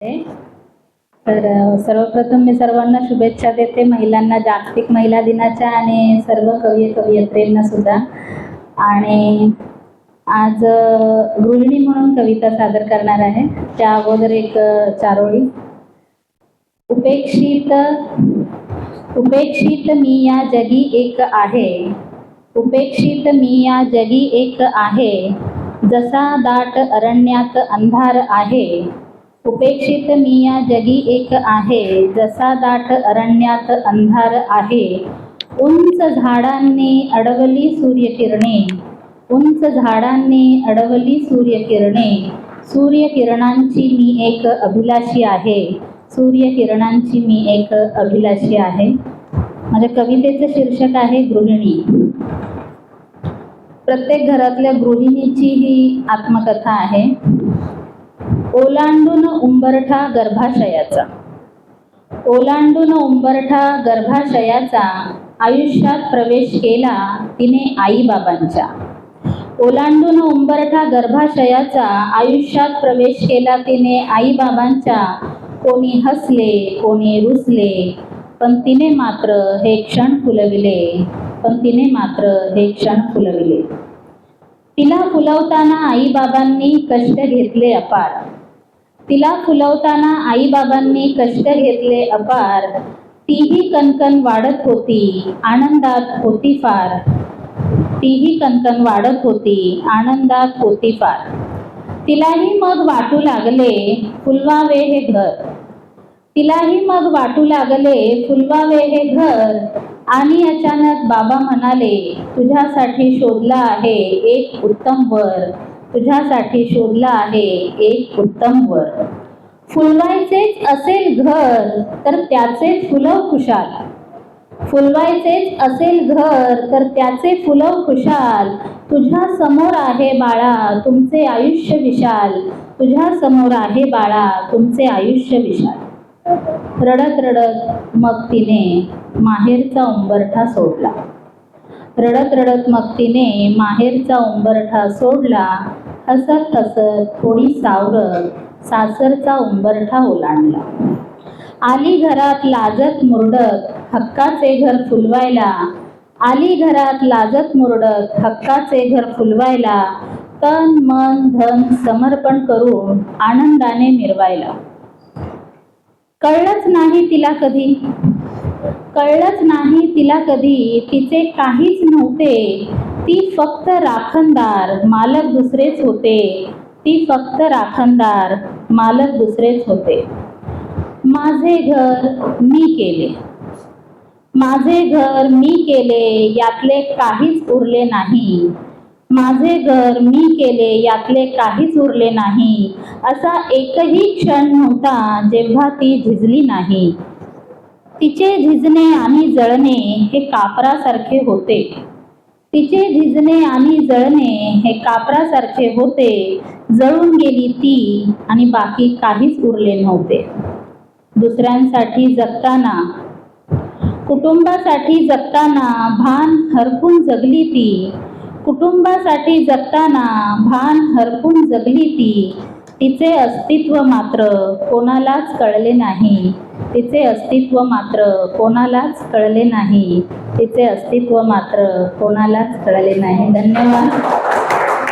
तर सर्वप्रथम मी सर्वांना शुभेच्छा देते. महिलांना जागतिक महिला दिनाच्या आणि सर्व कवी कवयित्रींना सुद्धा. आणि आज गृहिणी म्हणून कविता सादर करणार आहे. त्या अगोदर एक चारोळी. उपेक्षित उपेक्षित मी या जगी एक आहे. उपेक्षित मी या जगी एक आहे. जसा दाट अरण्यात अंधार आहे. उपेक्षित मी या जगी एक आहे जसा दाट अरण्यात अंधार आहे. उंच झाडांनी अडवली सूर्यकिरणे उंच झाडांनी अडवली सूर्यकिरणे. सूर्यकिरणांची मी एक अभिलाषी आहे सूर्यकिरणांची मी एक अभिलाषी आहे. माझ्या कवितेचं शीर्षक आहे गृहिणी. प्रत्येक घरातल्या गृहिणीची ही आत्मकथा आहे. ओलांडून उंबरठा गर्भाशयाचा. ओलांडून उंबरठा गर्भाशयाचा आयुष्यात प्रवेश केला तिने आईबाबांच्या. ओलांडून उंबरठा गर्भाशयाचा आयुष्यात प्रवेश केला तिने आईबाबांच्या. कोणी हसले कोणी रुसले पण तिने मात्र हे क्षण फुलविले पण तिने मात्र हे क्षण फुलविले. तिला फुलवताना आईबाबांनी कष्ट घेतले अपार. तिला फुलवताना आईबाबांनी कष्ट घेतले अपार. तीही कणकण वाढत होती आनंदात होती फार. तीही कणकण वाढत होती आनंदात होती फार. तिलाही मग वाटू लागले फुलवावे हे घर. तिलाही मग वाटू लागले फुलवावे हे घर. आणि अचानक बाबा म्हणाले तुझ्यासाठी शोधला आहे एक उत्तम वर. तुझ्यासाठी शोधला आहे एक उत्तम वर. फुलवायचेच असेल घर तर त्याचे फुलव खुशाल. फुलवायचेच असेल घर तर त्याचे फुलव खुशाल. तुझ्या समोर आहे बाळा तुमचे आयुष्य विशाल. तुझ्या समोर आहे बाळा तुमचे आयुष्य विशाल. रडत रडत मग तिने माहेरचा उंबरठा सोडला. रडत रडत मग तिने माहेरचा उंबरठा सोडला. हसत हसत थोडी सावरत सासरचा उंबरठा ओलांडला. आली घरात लाजत मुरडत हक्काचे घर फुलवायला. आली घरात लाजत मुरडत हक्काचे घर फुलवायला. तन मन धन समर्पण करून आनंदाने मिरवायला. कळलंच नाही तिला कधी. कळलंच नाही तिला कधी. तिचे काहीच नव्हते. ती फक्त राखणदार मालक दुसरेच होते. ती फक्त राखणदार मालक दुसरेच होते. माझे घर मी केले. माझे घर मी केले यातले काहीच उरले नाही. माझे घर मी केले यातले काहीच उरले नाही. असा एकही क्षण नव्हता जेव्हा ती झिजली नाही. तिचे झिजणे आणि जळणे हे कापरासारखे होते. तिचे झिजणे आणि जळणे हे कापरासारखे होते. जळून गेली ती आणि बाकी काहीच उरले नव्हते. दुसऱ्यांसाठी जगताना कुटुंबासाठी जगताना भान हरपून जगली ती. कुटुंबासाठी जगताना भान हरपून जगली ती. तिचे अस्तित्व मात्र कोणालाच कळले नाही. तिचे अस्तित्व मात्र कोणालाच कळले नाही. तिचे अस्तित्व मात्र कोणालाच कळले नाही. धन्यवाद.